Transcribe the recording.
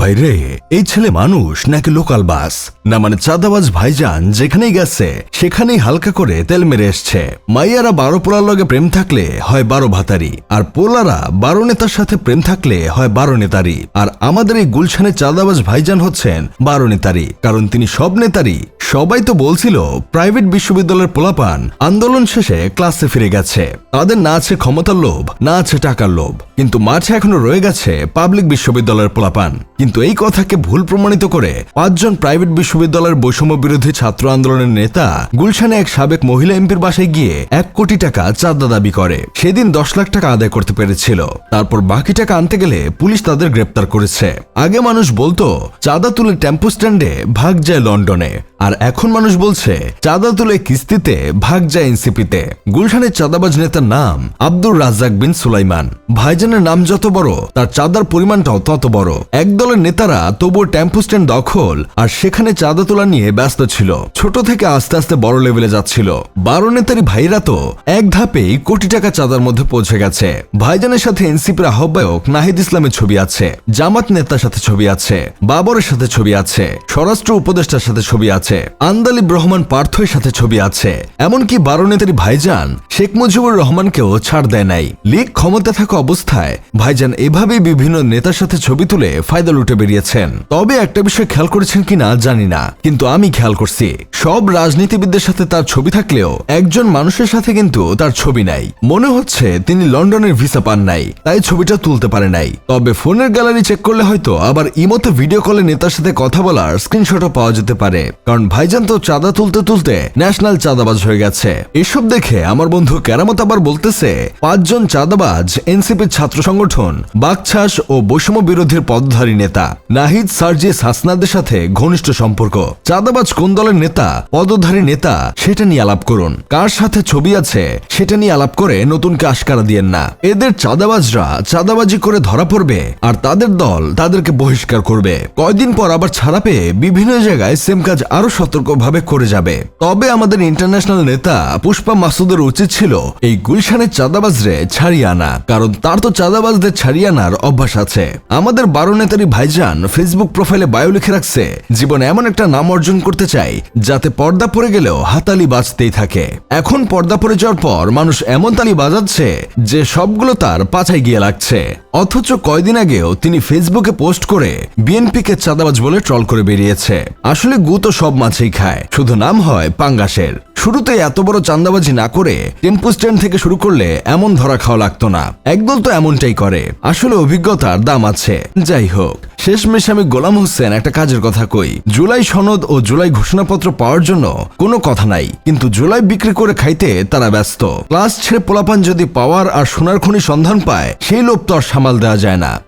ভাইরে এই ছেলে মানুষ নাকি লোকাল বাস? না মানে চাঁদাবাজ ভাইজান যেখানেই গেছে, সেখানেই হালকা করে তেল মেরে এসছে। মাইয়ারা বারো পোলার লগে প্রেম থাকলে হয় বারো ভাতারি, আর পোলারা বারো নেতার সাথে প্রেম থাকলে হয় বারো নেতারি। আর আমাদের এই গুলশানের চাঁদাবাজ ভাইজান হচ্ছেন বারো নেতারি, কারণ তিনি সব নেতারি। সবাই তো বলছিল, প্রাইভেট বিশ্ববিদ্যালয়ের পোলাপান আন্দোলন শেষে ক্লাসে ফিরে গেছে। তাদের না আছে ক্ষমতার লোভ, না আছে টাকার লোভ, কিন্তু মাঝে এখনও রয়ে গেছে পাবলিক বিশ্ববিদ্যালয়ের পোলাপান। কিন্তু এই কথাকে ভুল প্রমাণিত করে পাঁচজন প্রাইভেট বিশ্ববিদ্যালয়ের বৈষম্য বিরোধী ছাত্র আন্দোলনের নেতা গুলশানে এক সাবেক মহিলা এমপির বাসায় গিয়ে এক কোটি টাকা চাঁদা দাবি করে। সেদিন দশ লাখ টাকা আদায় করতে পেরেছিল। তারপর বাকি টাকা আনতে গেলে পুলিশ তাদের গ্রেপ্তার করেছে। আগে মানুষ বলতো, চাঁদা তুলে টেম্পো স্ট্যান্ডে ভাগ যায় লন্ডনে। আর এখন মানুষ বলছে, চাঁদা তুলে কিস্তিতে ভাগ যায় এনসিপিতে। গুলশানের চাঁদাবাজ নেতার নাম আব্দুর রাজ্জাক বিন সুলাইমান। ভাইজানের নাম যত বড়, তার চাঁদার পরিমাণটাও তত বড়। এক দলের নেতারা তবুও টেম্পো স্ট্যান্ড দখল আর সেখানে চাঁদা তোলা নিয়ে ব্যস্ত ছিল। ছোট থেকে আস্তে আস্তে বড় লেভেলে যাচ্ছিল। বারো নেতারি ভাইরা তো এক ধাপেই কোটি টাকা চাঁদার মধ্যে পৌঁছে গেছে। ভাইজানের সাথে এনসিপির আহ্বায়ক নাহিদ ইসলামের ছবি আছে, জামাত নেতার সাথে ছবি আছে, বাবরের সাথে ছবি আছে, স্বরাষ্ট্র উপদেষ্টার সাথে ছবি আছে। আন্দালিব রহমান পার্থের সাথে ছবি আছে। এমনকি বারো নেতারি ভাইজান শেখ মুজিবুর রহমানকেও ছাড় দেয় নাই। লীগ ক্ষমতা থাকা অবস্থায় ভাইজান এভাবেই বিভিন্ন নেতার সাথে ছবি তুলে ফায়দা লুটে বেরিয়েছেন। তবে একটা বিষয় খেয়াল করেছেন কিনা জানি না, কিন্তু আমি খেয়াল করছি। সব রাজনীতিবিদদের সাথে তার ছবি থাকলেও একজন মানুষের সাথে কিন্তু তার ছবি নাই। মনে হচ্ছে তিনি লন্ডনের ভিসা পান নাই, তাই ছবিটা তুলতে পারে নাই। তবে ফোনের গ্যালারি চেক করলে হয়তো আবার ইমোতে ভিডিও কলে নেতার সাথে কথা বলার স্ক্রিনশটও পাওয়া যেতে পারে। কারণ ভাইজান তো চাঁদা তুলতে তুলতে ন্যাশনাল চাঁদাবাজ হয়ে গেছে। এসব দেখে আমার বন্ধু কেরামত আবার বলতেছে, পাঁচজন চাঁদাবাজ, এনসিপির ছাত্র সংগঠন, বাকছাস ও বৈষম্য বিরোধীর পদধারী নেতা, নাহিদ সার্জিস হাসনাদের সাথে ঘনিষ্ঠ সম্পর্ক। চাঁদাবাজ কোন দলের নেতা, পদধারী নেতা, সেটা নিয়ে আলাপ করুন। কার সাথে ছবি আছে, সেটা নিয়ে আলাপ করে নতুনকে আশকারা দিয়েন না। এদের চাঁদাবাজরা চাঁদাবাজি করে ধরা পড়বে, আর তাদের দল তাদেরকে বহিষ্কার করবে। কয়দিন পর আবার ছাড়া পেয়ে বিভিন্ন জায়গায় সেম কাজ আরও সতর্কভাবে করে যাবে। তবে আমাদের ইন্টারন্যাশনাল নেতা পুষ্পা মাসুদের উচিত ছিল এই গুলশানের চাঁদাবাজরে ছাড়িয়ে আনা, কারণ তার তো চাঁদাবাজদের ছাড়িয়ে আনার অভ্যাস আছে। আমাদের বারো নেতারি ভাইজান ফেসবুক প্রোফাইলে বায়ো লিখে রাখছে, জীবনে এমন একটা নাম অর্জন করতে চাই, যাতে পর্দা পড়ে গেলেও হাতালি বাজতেই থাকে। এখন পর্দা পড়ে যাওয়ার পর মানুষ এমন তালি বাজাচ্ছে যে সবগুলো তার পাছায় গিয়ে লাগছে। অথচ কয়দিন আগেও তিনি ফেসবুকে পোস্ট করে বিএনপিকে চাঁদাবাজ বলে ট্রল করে বেরিয়েছে। আসলে গু তো সব মাছেই খায়। শুধু নাম হয় পাঙ্গাসের। শুরুতে এত বড় চান্দাবাজি না করে টেম্পো স্ট্যান্ড থেকে শুরু করলে এমন ধরা খাওয়া লাগতো না। একদল তো এমনটাই করে। আসলে অভিজ্ঞতার দাম আছে। যাই হোক, শেষমেশ আমি গোলাম হোসেন একটা কাজের কথা কই। জুলাই সনদ ও জুলাই ঘোষণাপত্র পাওয়ার জন্য কোনো কথা নাই। কিন্তু জুলাই বিক্রি করে খাইতে তারা ব্যস্ত। ক্লাস ছেড়ে পোলাপান যদি পাওয়ার আর সোনার খনি সন্ধান পায়, সেই লোভ তো আর সামাল দেওয়া যায় না।